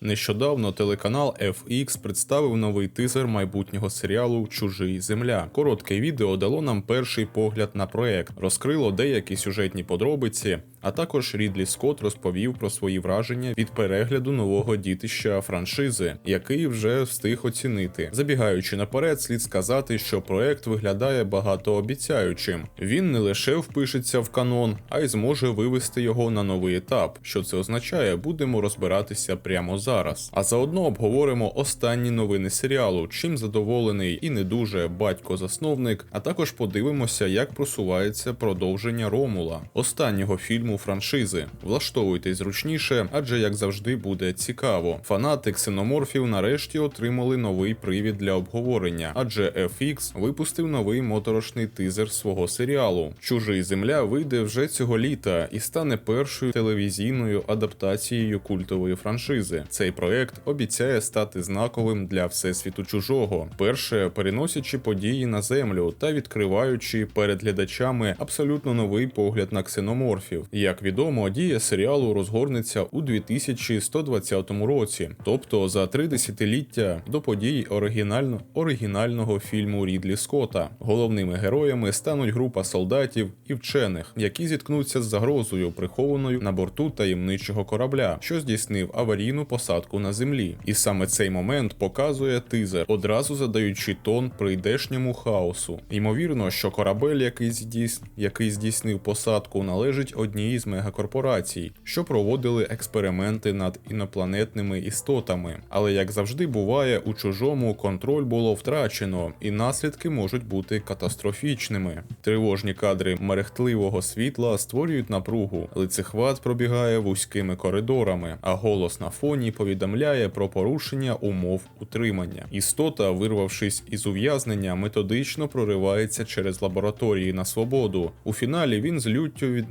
Нещодавно телеканал FX представив новий тизер майбутнього серіалу Чужий Земля. Коротке відео дало нам перший погляд на проект, розкрило деякі сюжетні подробиці, а також Рідлі Скотт розповів про свої враження від перегляду нового дітища франшизи, який вже встиг оцінити. Забігаючи наперед, слід сказати, що проект виглядає багатообіцяючим. Він не лише впишеться в канон, а й зможе вивести його на новий етап. Що це означає, будемо розбиратися прямо зараз. А заодно обговоримо останні новини серіалу, чим задоволений і не дуже батько-засновник, а також подивимося, як просувається продовження Ромула, останнього фільму франшизи. Влаштовуйтесь зручніше, адже як завжди буде цікаво. Фанати ксеноморфів нарешті отримали новий привід для обговорення, адже FX випустив новий моторошний тизер свого серіалу. Чужий земля вийде вже цього літа і стане першою телевізійною адаптацією культової франшизи. Цей проект обіцяє стати знаковим для всесвіту чужого, перше переносячи події на землю та відкриваючи перед глядачами абсолютно новий погляд на ксеноморфів. Як відомо, дія серіалу розгорнеться у 2120 році, тобто за три десятиліття до подій оригінально оригінального фільму Рідлі Скотта. Головними героями стануть група солдатів і вчених, які зіткнуться з загрозою, прихованою на борту таємничого корабля, що здійснив аварійну посадку на землі. І саме цей момент показує тизер, одразу задаючи тон прийдешньому хаосу. Ймовірно, що корабель, який здійс... який здійснив посадку, належить одній з мегакорпорацій, що проводили експерименти над інопланетними істотами. Але як завжди буває, у чужому контроль було втрачено, і наслідки можуть бути катастрофічними. Тривожні кадри мерехтливого світла створюють напругу. Лицехват пробігає вузькими коридорами, а голос на фоні повідомляє про порушення умов утримання. Істота, вирвавшись із ув'язнення, методично проривається через лабораторії на свободу. У фіналі він з люттю від...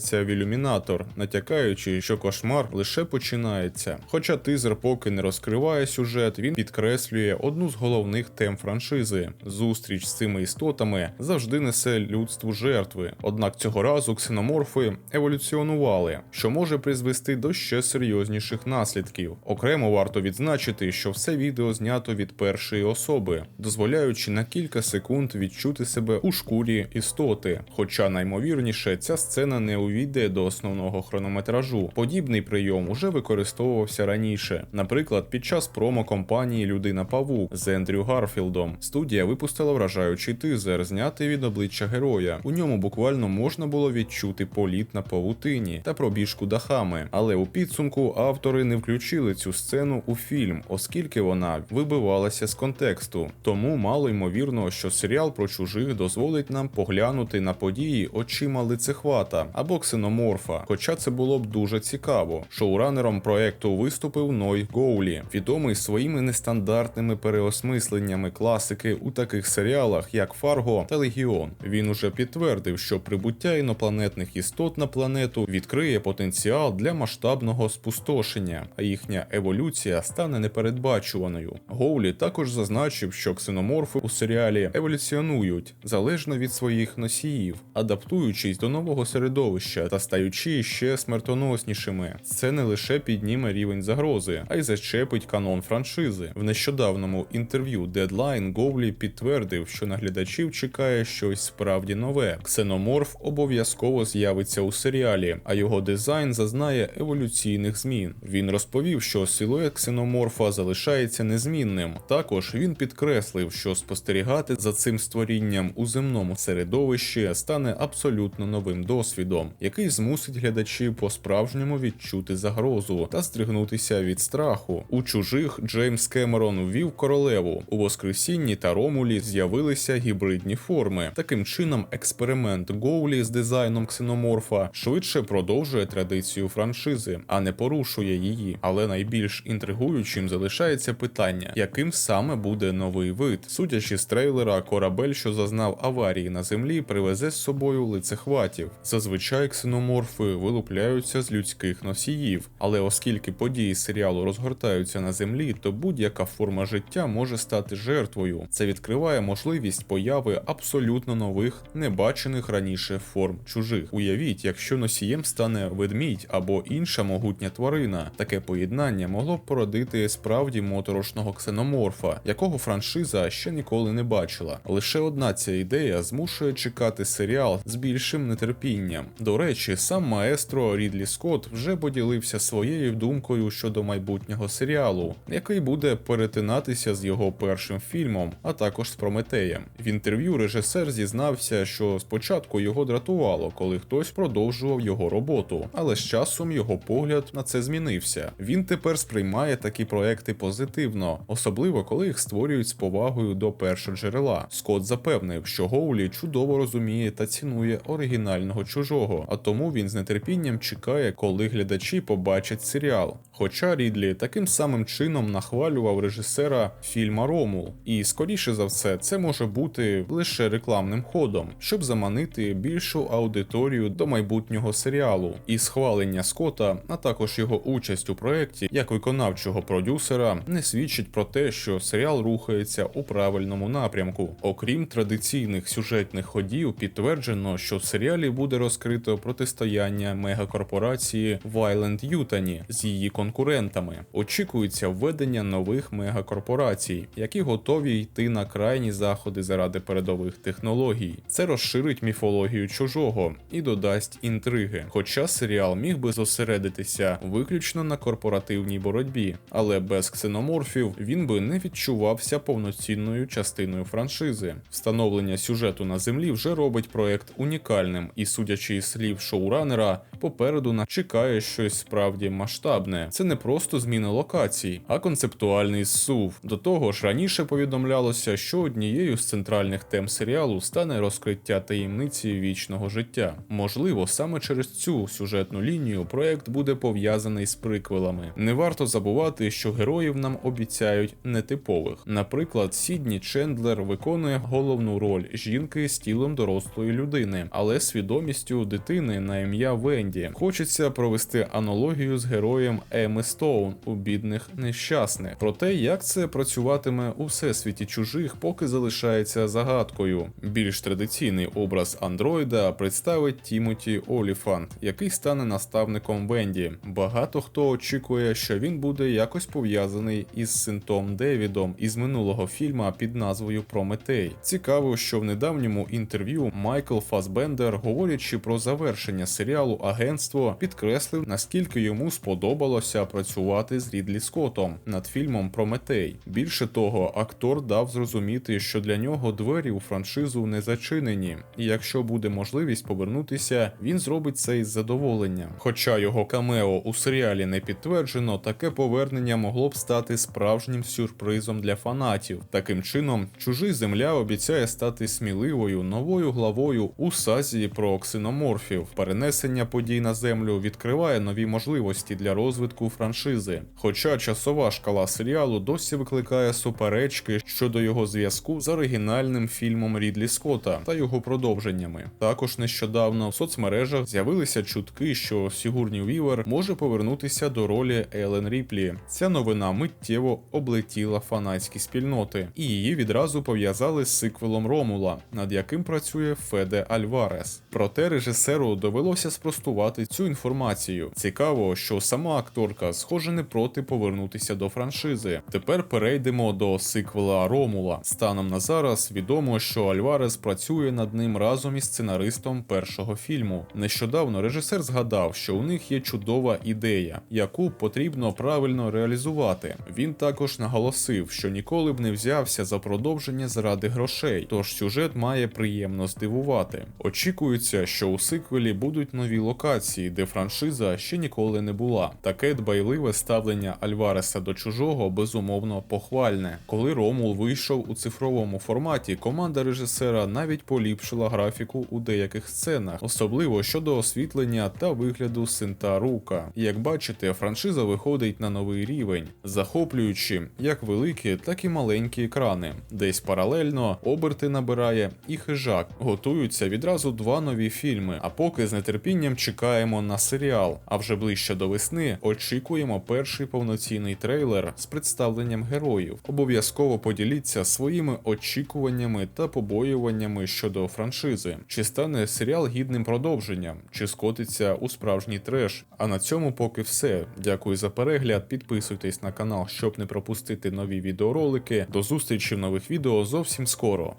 врізається в ілюмінатор, натякаючи, що кошмар лише починається. Хоча тизер поки не розкриває сюжет, він підкреслює одну з головних тем франшизи. Зустріч з цими істотами завжди несе людству жертви. Однак цього разу ксеноморфи еволюціонували, що може призвести до ще серйозніших наслідків. Окремо варто відзначити, що все відео знято від першої особи, дозволяючи на кілька секунд відчути себе у шкурі істоти. Хоча наймовірніше ця сцена не увійде до основного хронометражу. Подібний прийом уже використовувався раніше, наприклад, під час промо компанії Людина Павук з Ендрю Гарфілдом. Студія випустила вражаючий тизер, знятий від обличчя героя. У ньому буквально можна було відчути політ на павутині та пробіжку дахами. Але у підсумку автори не включили цю сцену у фільм, оскільки вона вибивалася з контексту. Тому мало ймовірно, що серіал про чужих дозволить нам поглянути на події очима лицехвата або ксеноморфа. Хоча це було б дуже цікаво. Шоуранером проекту виступив Ной Гоулі, відомий своїми нестандартними переосмисленнями класики у таких серіалах, як Фарго та Легіон. Він уже підтвердив, що прибуття інопланетних істот на планету відкриє потенціал для масштабного спустошення, а їхня еволюція стане непередбачуваною. Гоулі також зазначив, що ксеноморфи у серіалі еволюціонують залежно від своїх носіїв, адаптуючись до нового середовища та стаючи ще смертоноснішими. Це не лише підніме рівень загрози, а й зачепить канон франшизи. В нещодавному інтерв'ю Deadline Гоулі підтвердив, що наглядачів чекає щось справді нове. Ксеноморф обов'язково з'явиться у серіалі, а його дизайн зазнає еволюційних змін. Він розповів, що силует ксеноморфа залишається незмінним. Також він підкреслив, що спостерігати за цим створінням у земному середовищі стане абсолютно новим досвідом, який змусить глядачів по-справжньому відчути загрозу та здригнутися від страху. У чужих Джеймс Кемерон ввів королеву. У Воскресінні та Ромулі з'явилися гібридні форми. Таким чином, експеримент Гоулі з дизайном ксеноморфа швидше продовжує традицію франшизи, а не порушує її. Але найбільш інтригуючим залишається питання, яким саме буде новий вид. Судячи з трейлера, корабель, що зазнав аварії на землі, привезе з собою лицехватів. Зазвичай ксеноморфи вилупляються з людських носіїв. Але оскільки події серіалу розгортаються на землі, то будь-яка форма життя може стати жертвою. Це відкриває можливість появи абсолютно нових, небачених раніше форм чужих. Уявіть, якщо носієм стане ведмідь або інша могутня тварина, таке поєднання могло б породити справді моторошного ксеноморфа, якого франшиза ще ніколи не бачила. Лише одна ця ідея змушує чекати серіал з більшим нетерпінням. До речі, сам маестро Рідлі Скотт вже поділився своєю думкою щодо майбутнього серіалу, який буде перетинатися з його першим фільмом, а також з Прометеєм. В інтерв'ю режисер зізнався, що спочатку його дратувало, коли хтось продовжував його роботу, але з часом його погляд на це змінився. Він тепер сприймає такі проекти позитивно, особливо коли їх створюють з повагою до першоджерела. Скотт запевнив, що Гоулі чудово розуміє та цінує оригінального чужого, а тому він з нетерпінням чекає, коли глядачі побачать серіал. Хоча Рідлі таким самим чином нахвалював режисера фільма Ромул, і скоріше за все, це може бути лише рекламним ходом, щоб заманити більшу аудиторію до майбутнього серіалу. І схвалення Скотта, а також його участь у проєкті як виконавчого продюсера, не свідчить про те, що серіал рухається у правильному напрямку. Окрім традиційних сюжетних ходів, підтверджено, що в серіалі буде розкрито протистояння мегакорпорації Violent Yutani з її конкурентами. Очікується введення нових мегакорпорацій, які готові йти на крайні заходи заради передових технологій. Це розширить міфологію чужого і додасть інтриги. Хоча серіал міг би зосередитися виключно на корпоративній боротьбі, але без ксеноморфів він би не відчувався повноцінною частиною франшизи. Встановлення сюжету на землі вже робить проект унікальним, і судячи із слів шоуранера, попереду нас чекає щось справді масштабне. Це не просто зміна локацій, а концептуальний зсув. До того ж, раніше повідомлялося, що однією з центральних тем серіалу стане розкриття таємниці вічного життя. Можливо, саме через цю сюжетну лінію проект буде пов'язаний з приквелами. Не варто забувати, що героїв нам обіцяють нетипових. Наприклад, Сідні Чендлер виконує головну роль жінки з тілом дорослої людини, але свідомістю дитини на ім'я Венді. Хочеться провести аналогію з героєм Еми Стоун у бідних нещасних. Проте, як це працюватиме у всесвіті чужих, поки залишається загадкою. Більш традиційний образ андроїда представить Тімоті Оліфант, який стане наставником Венді. Багато хто очікує, що він буде якось пов'язаний із синтом Девідом із минулого фільма під назвою Прометей. Цікаво, що в недавньому інтерв'ю Майкл Фасбендер, говорячи про завершення серіалу Агентство, підкреслив, наскільки йому сподобалося працювати з Рідлі Скоттом над фільмом Прометей. Більше того, актор дав зрозуміти, що для нього двері у франшизу не зачинені, і якщо буде можливість повернутися, він зробить це із задоволенням. Хоча його камео у серіалі не підтверджено, таке повернення могло б стати справжнім сюрпризом для фанатів. Таким чином, чужий земля обіцяє стати сміливою новою главою у сазі про ксеноморфів. Перенесення подій на землю відкриває нові можливості для розвитку франшизи. Хоча часова шкала серіалу досі викликає суперечки щодо його зв'язку з оригінальним фільмом Рідлі Скотта та його продовженнями. Також нещодавно в соцмережах з'явилися чутки, що Сігурні Вівер може повернутися до ролі Елен Ріплі. Ця новина миттєво облетіла фанатські спільноти, і її відразу пов'язали з сиквелом Ромула, над яким працює Феде Альварес. Проте режисеру довелося спростувати цю інформацію. Цікаво, що сама акторка, схоже, не проти повернутися до франшизи. Тепер перейдемо до сиквела Ромула. Станом на зараз відомо, що Альварес працює над ним разом із сценаристом першого фільму. Нещодавно режисер згадав, що у них є чудова ідея, яку потрібно правильно реалізувати. Він також наголосив, що ніколи б не взявся за продовження заради грошей, тож сюжет має приємно здивувати. Очікується, що у сиквелі будуть нові локації. Локації, де франшиза ще ніколи не була. Таке дбайливе ставлення Альвареса до чужого безумовно похвальне. Коли Ромул вийшов у цифровому форматі, команда режисера навіть поліпшила графіку у деяких сценах, особливо щодо освітлення та вигляду Синта Рука. Як бачите, франшиза виходить на новий рівень, захоплюючи як великі, так і маленькі екрани. Десь паралельно оберти набирає і хижак. Готуються відразу два нові фільми. А поки з нетерпінням чекаємо на серіал. А вже ближче до весни очікуємо перший повноцінний трейлер з представленням героїв. Обов'язково поділіться своїми очікуваннями та побоюваннями щодо франшизи. Чи стане серіал гідним продовженням, чи скотиться у справжній треш. А на цьому поки все. Дякую за перегляд. Підписуйтесь на канал, щоб не пропустити нові відеоролики. До зустрічі в нових відео зовсім скоро.